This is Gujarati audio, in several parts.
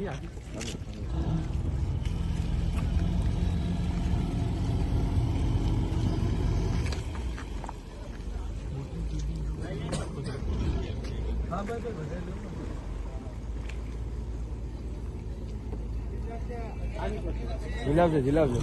સુરાઈ દઉં હા. એ લાગતો સુરાઈ દઉં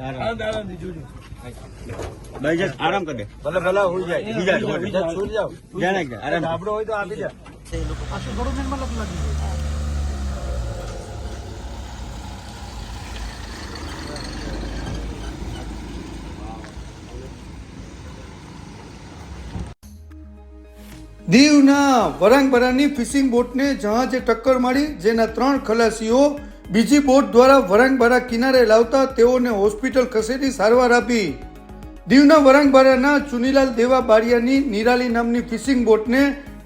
આરામ. આરામ આરામથી જોજો ભાઈ જા, આરામ કર દે. ભલે ભલે હોઈ જાય. બીજા દે, દીવના વરાંગબરાની ફિશિંગ બોટને જહાજે ટક્કર મારી જેના ત્રણ ખલાસીઓ બીજી બોટ દ્વારા વરાંગબરા કિનારે લાવતા તેઓને હોસ્પિટલ ખસેડી સારવાર આપી. દીવના વરાંગબરાના ચુનીલાલ દેવા બારિયાની નિરાલી નામની ફિશિંગ બોટને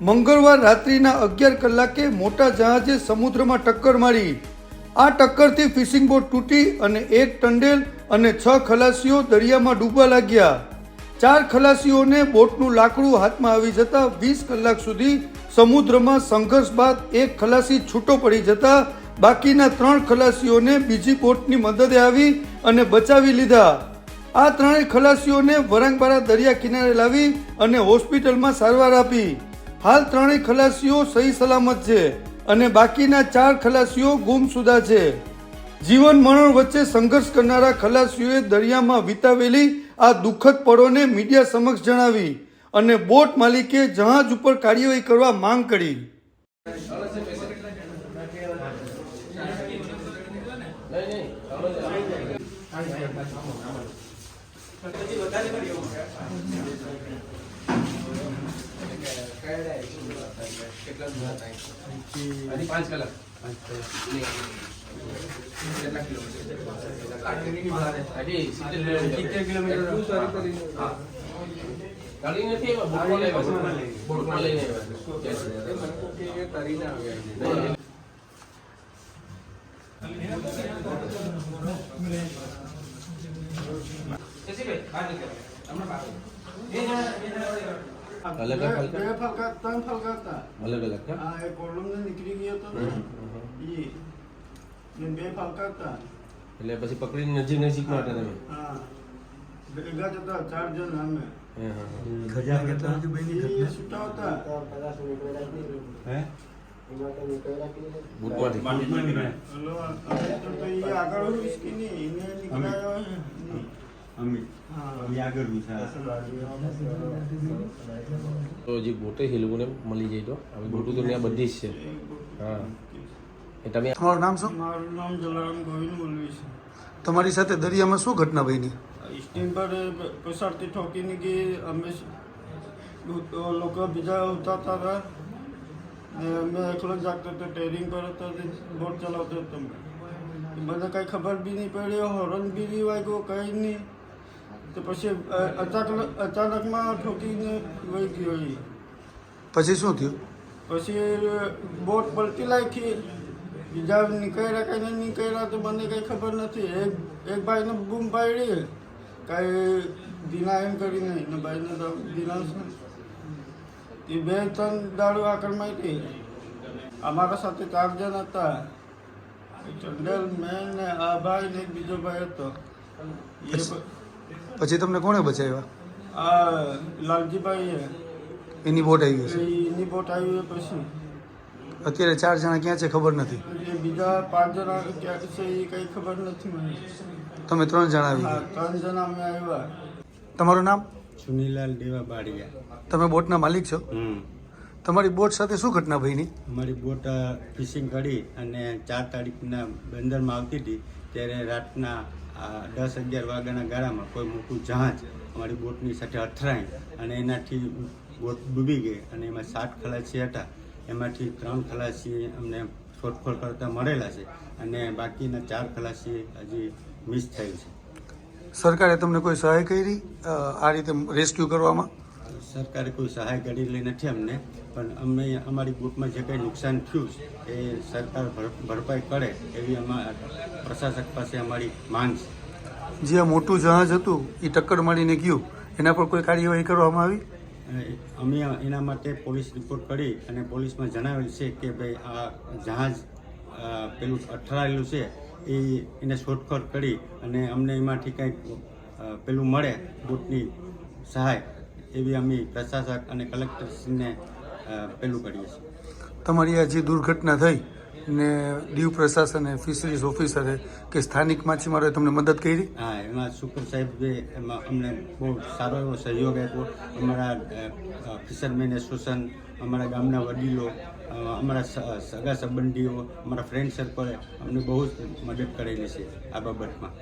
મંગળવાર રાત્રિના અગિયાર કલાકે મોટા જહાજે સમુદ્રમાં ટક્કર મારી. આ ટક્કરથી ફિશિંગ બોટ તૂટી અને એક ટંડેલ અને છ ખલાસીઓ દરિયામાં ડૂબવા લાગ્યા. ચાર ખલાસીઓને બોટનું લાકડું હાથમાં આવી જતા વીસ કલાક સુધી સમુદ્રમાં સંઘર્ષ બાદ એક ખલાસી છૂટો પડી જતા બાકીના ત્રણ ખલાસીઓને બીજી બોટની મદદે આવી અને બચાવી લીધા. આ ત્રણેય ખલાસીઓને વરાંગબારા દરિયા કિનારે લાવી અને હોસ્પિટલમાં સારવાર આપી. હાલ ત્રણેય ખલાસીઓ સહી સલામત છે અને બાકીના ચાર ખલાસીઓ ગુમસુદા છે. જીવન મરણ વચ્ચે સંઘર્ષ કરનારા ખલાસીઓએ દરિયામાં વિતાવેલી આ દુઃખદ પળોને મીડિયા સમક્ષ જણાવી અને બોટ માલિકે જહાજ ઉપર કાર્યવાહી કરવા માંગ કરી. પાંચ કલાક કેટલા કિલોમીટર ગાડી નથી આવ્યા બોટમાં લઈ આવ્યા બોટમાં લઈને આવ્યા અલગ અલગ બે ફલકા ત્રણ ફલકા હતા અલગ અલગ કેમ? આ એક કોલમ નીકળી ગયો હતો ને ઈ ને બે ફલકા હતા એટલે પછી પકડીને નજીક નજીકમાં હતા તમે હા ભેગા જ હતા ચાર જણ અમે હે, હા, હા. ઈ છૂટા હતા હે? બૂટમાંથી હલો આ તો તો ઈ આગળ હોઈશ કે નહીં એને નીકળાયો છે તો જે ગોટે એ લોકોને મળી જાય તો. હવે ગોટુ તો ત્યાં બધી જ છે. હા. એ તમે તમારું નામ શું? મારું નામ જલારામ ગોવિંદ બોલવી છે. તમારી સાથે દરિયામાં શું ઘટના બની? સ્ટીમ પર પસારથી ઠોકીને ગઈ અમે લોકો બીજા ઉતારતા હતા. ને અમે એકલો જાગતો હતો ટેરિંગ પર હતો તે બોટ ચલાવતો હતો મને કાંઈ ખબર બી નહીં પડી હોર્ન બી નહીં વાગ્યો કંઈ નહીં. તો પછી અચાનક અચાનકમાં ઠોકીને વહી ગયો એ. પછી શું થયું? પછી બોટ પલટી નાખી બીજા નીકળ્યા કઈ નહીં નીકળ્યા તો મને કઈ ખબર નથી. એક એક ભાઈને બૂમ પાડી. કઈ દીના એમ કરીને ને ભાઈને દિના એ બે ત્રણ દાડો આગળ મારી. અમારા સાથે ચાર જણ હતા. ચંડેલ મેં ને આ ભાઈ ને બીજો ભાઈ હતો. એ પછી તમને કોણે બચાવ્યા? આ લાલજીભાઈ એની બોટ આવી ગઈ એની બોટ આવી પછી. અત્યારે ચાર જણા ક્યાં છે ખબર નથી. બીજા પાંચ જણા ક્યાં છે એ કઈ ખબર નથી મને. તમે ત્રણ જણા આવી ત્રણ જણા અમે આવ્યા. તમારું નામ? સુનીલાલ દેવા બાડિયા તમે બોટના માલિક છો? તમારી બોટ સાથે શું ઘટના બની અમારી બોટ ફિશિંગ કરી અને ચાર તારીખના બંદરમાં આવતી હતી. ત્યારે રાતના દસ અગિયાર વાગ્યાના ગાળામાં કોઈ મોટું જહાજ અમારી બોટની સાથે અથડાઈ અને એનાથી બોટ ડૂબી ગઈ અને એમાં સાત ખલાસી હતા. એમાંથી ત્રણ ખલાસી અમને શોધખોળ કરતા મળેલા છે અને બાકીના ચાર ખલાસી હજી મિસ થયેલ છે. સરકારે તમને કોઈ સહાય કરી આ રીતે રેસ્ક્યુ કરવામાં? સરકારે કોઈ સહાય કરેલી નથી અમને. પણ અમને અમારી ગ્રુપમાં જે કંઈ નુકસાન થયું છે એ સરકાર ભર- ભરપાઈ કરે એવી અમારા પ્રશાસક પાસે અમારી માંગ છે. જે આ મોટું જહાજ હતું એ ટક્કર મારીને ગયું. એના પર કોઈ કાર્યવાહી કરવામાં આવી? અમે એના માટે પોલીસ રિપોર્ટ કરી અને પોલીસમાં જણાવેલ છે કે ભાઈ આ જહાજ પેલું અથડાયેલું છે એ એને શોધખોળ કરી અને અમને એમાંથી કંઈક પેલું મળે બોટની સહાય એવી અમે પ્રશાસક અને કલેક્ટરશ્રીને પેલું કરીએ છીએ તમારી આ જે દુર્ઘટના થઈ ને દીવ પ્રશાસને ફિશરીઝ ઓફિસરે કે સ્થાનિક માછીમારોએ તમને મદદ કરી? હા એમાં શુક્ર સાહેબ એમાં અમને બહુ સારો એવો સહયોગ આપ્યો. અમારા ફિશરમેન એસોસિએશન અમારા ગામના વડીલો અમારા સગા સંબંધીઓ અમારા ફ્રેન્ડ સર્કલે અમને બહુ જ મદદ કરેલી છે આ બાબતમાં.